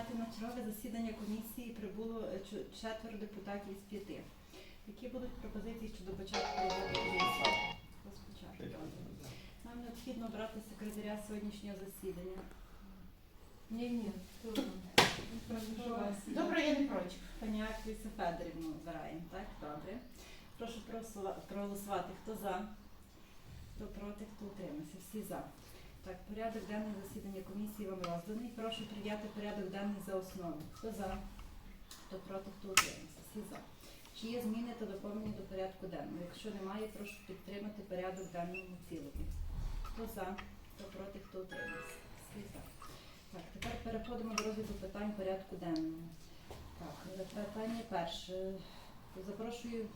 Знаєте, на чергове засідання комісії прибуло е, четверо депутатів з п'яти. Які будуть пропозиції щодо початку роботи комісії? Нам необхідно обрати секретаря сьогоднішнього засідання. Ні, ні. Добре, я не проти. Паняк Лісу Федорівну обираємо, так? Добре. Прошу проголосувати. Хто за? Хто проти, хто утримався? Всі за. Так, порядок денний засідання комісії вам розданий. Прошу прийняти порядок денний за основу. Хто за? Хто проти, хто утримався? Всі за. Чи є зміни та доповнення до порядку денного? Якщо немає, прошу підтримати порядок денний у цілому. Хто за? Хто проти, хто утримався? Всі за. Так, тепер переходимо до розгляду питань порядку денного. Так, питання перше. Запрошую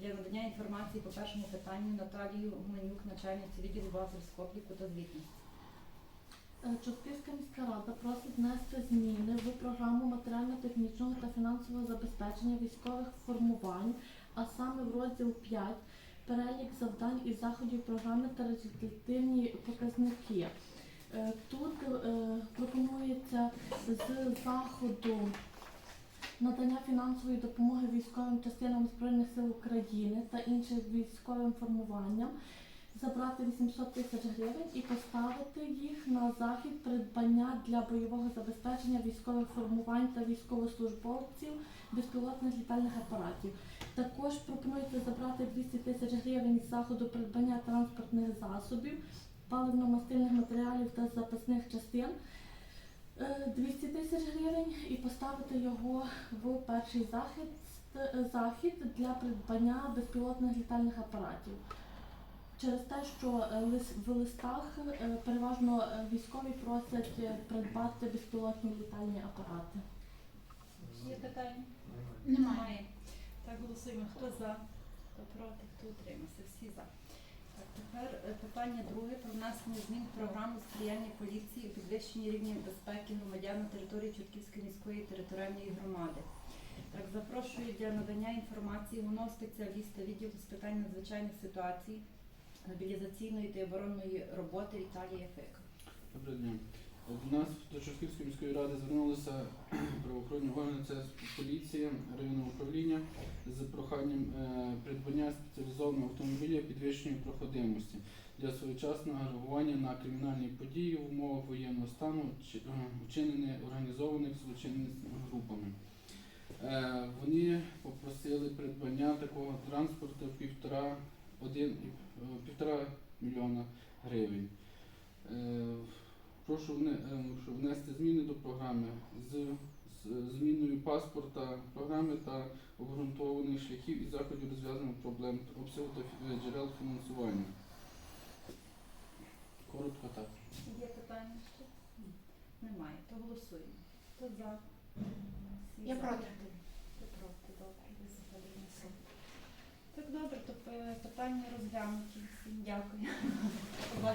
для надання інформації по першому питанню Наталію Гуменюк, начальницю відділу бухгалтерського обліку та звітності. Чортківська міська рада просить внести зміни в програму матеріально-технічного та фінансового забезпечення військових формувань, а саме в розділ 5 перелік завдань і заходів програми та результативні показники. Е, Тут е, пропонується з заходу надання фінансової допомоги військовим частинам Збройних сил України та іншим військовим формуванням забрати 800 тисяч гривень і поставити їх на захід придбання для бойового забезпечення військових формувань та військовослужбовців безпілотних літальних апаратів. Також пропонується забрати 200 тисяч гривень з заходу придбання транспортних засобів, паливно-мастильних матеріалів та запасних частин. е, 200 тисяч гривень і поставити його в перший захід, захід для придбання безпілотних літальних апаратів через те, що е, в листах е, переважно е, військові просять придбати безпілотні літальні апарати. Є питання? Немає. Так, голосуємо. Хто за, хто проти, хто утримався. Всі за. Так, тепер питання друге про внесення змін в програму сприяння поліції у підвищенні рівня безпеки громадян на території Чортківської міської територіальної громади. Так, запрошую для надання інформації головного спеціаліста відділу з питань надзвичайних ситуацій, мобілізаційної та оборонної роботи Віталія Фика. Доброго дня. До нас до Чортківської міської ради звернулися правоохоронні органи, це поліція, районне управління з проханням е, придбання спеціалізованого автомобіля підвищення проходимості для своєчасного реагування на кримінальні події в умовах воєнного стану, е, вчинені організованих злочинними групами. Е, Вони попросили придбання такого транспорту півтора, один, і- е, півтора мільйона гривень. Е, Прошу вне- е, внести зміни до програми з, з зміною паспорта програми та обґрунтованих шляхів і заходів розв'язання проблем обсягу та джерел фінансування. Коротко так. Є питання ще? Немає. То голосуємо. Хто за? Всі Я за. проти. Ти проти, добре. Ви задоволені всім. Так добре, то пе- питання розглянуті. Всім дякую.